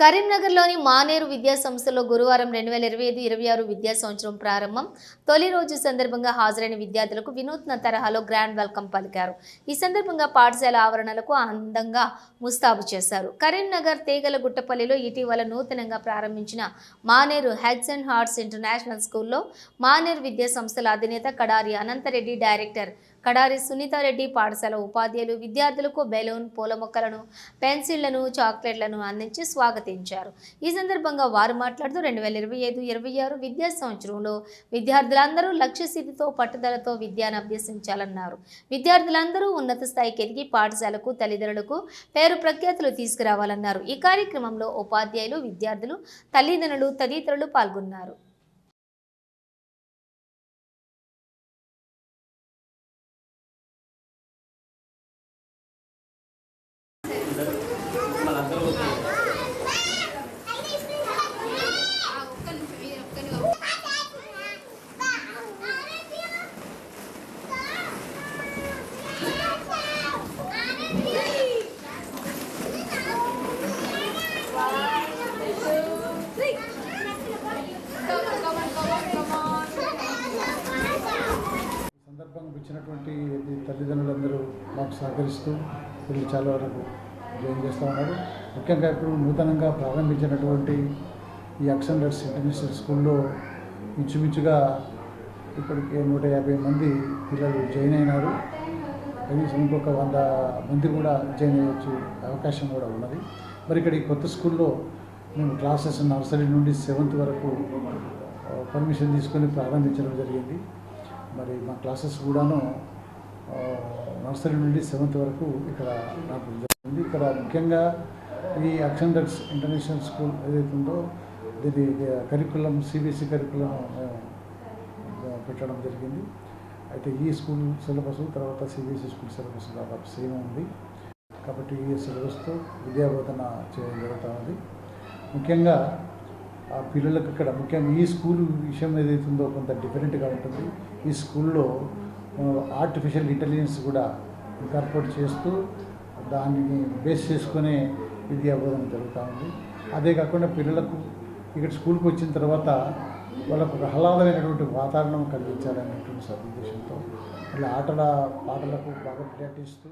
కరీంనగర్లోని మానేరు విద్యా సంస్థలో గురువారం రెండు వేల ఇరవై ఐదు ఇరవై ఆరు విద్యా సంవత్సరం ప్రారంభం. తొలి రోజు సందర్భంగా హాజరైన విద్యార్థులకు వినూత్న తరహాలో గ్రాండ్ వెల్కమ్ పలికారు. ఈ సందర్భంగా పాఠశాల ఆవరణలకు అందంగా ముస్తాబు చేశారు. కరీంనగర్ తీగల గుట్టపల్లిలో ఇటీవల నూతనంగా ప్రారంభించిన Maneru heads and hearts international స్కూల్లో మానేరు విద్యా సంస్థల అధినేత కడారి అనంతరెడ్డి డైరెక్టర్ కడారి సునీతారెడ్డి పాఠశాల ఉపాధ్యాయులు విద్యార్థులకు బెలూన్ పూల మొక్కలను పెన్సిళ్ళను చాక్లెట్లను అందించి స్వాగతించారు. ఈ సందర్భంగా వారు మాట్లాడుతూ రెండు వేల ఇరవై ఐదు ఇరవై ఆరు విద్యా సంవత్సరంలో విద్యార్థులందరూ లక్ష్యస్థితితో పట్టుదలతో విద్యను అభ్యసించాలన్నారు. విద్యార్థులందరూ ఉన్నత స్థాయికి ఎదిగి పాఠశాలకు తల్లిదండ్రులకు పేరు ప్రఖ్యాతులు తీసుకురావాలన్నారు. ఈ కార్యక్రమంలో ఉపాధ్యాయులు విద్యార్థులు తల్లిదండ్రులు తదితరులు పాల్గొన్నారు. ఉన్నటువంటి తల్లిదండ్రులందరూ మాకు సహకరిస్తూ వీళ్ళు చాలా వరకు జాయిన్ చేస్తూ ఉన్నారు. ముఖ్యంగా ఇప్పుడు నూతనంగా ప్రారంభించినటువంటి ఈ అక్సండర్స్ ఇంటర్నేషనల్ స్కూల్లో ఇంచుమించుగా ఇప్పటికే నూట యాభై మంది పిల్లలు జాయిన్ అయినారు. కనీసం ఇంకొక వంద మంది కూడా జాయిన్ అయ్యొచ్చు అవకాశం కూడా ఉన్నది. మరి ఇక్కడ ఈ కొత్త స్కూల్లో మేము క్లాసెస్ నర్సరీ నుండి సెవెంత్ వరకు పర్మిషన్ తీసుకొని ప్రారంభించడం జరిగింది. మరి మా క్లాసెస్ కూడాను నర్సరీ నుండి సెవెంత్ వరకు ఇక్కడ నాకు జరిగింది. ఇక్కడ ముఖ్యంగా ఈ అక్షండర్స్ ఇంటర్నేషనల్ స్కూల్ ఏదైతే ఉందో దీని కరికులం సిబిఎస్ఈ కరికులం పెట్టడం జరిగింది. అయితే ఈ స్కూల్ సిలబస్ తర్వాత సిబిఎస్ఈ స్కూల్ సిలబస్ దాదాపు సేమ్ ఉంది. కాబట్టి ఈ సిలబస్తో విద్యాబోధన చేయడం జరుగుతూ ఉంది. ముఖ్యంగా పిల్లలకు ఇక్కడ ముఖ్యంగా ఈ స్కూల్ విషయం ఏదైతే ఉందో కొంత డిఫరెంట్గా ఉంటుంది. ఈ స్కూల్లో ఆర్టిఫిషియల్ ఇంటెలిజెన్స్ కూడా ఇంకార్పోర్ట్ చేస్తూ దానిని బేస్ చేసుకునే విద్యా బోధన జరుగుతూ ఉంది. అదే కాకుండా పిల్లలకు ఇక్కడ స్కూల్కి వచ్చిన తర్వాత వాళ్ళకు ఒక ఆహ్లాదమైనటువంటి వాతావరణం కలిగించాలనేటువంటి సదుద్దేశంతో ఇలా ఆటల పాటలకు బాగా ప్రేటిస్తూ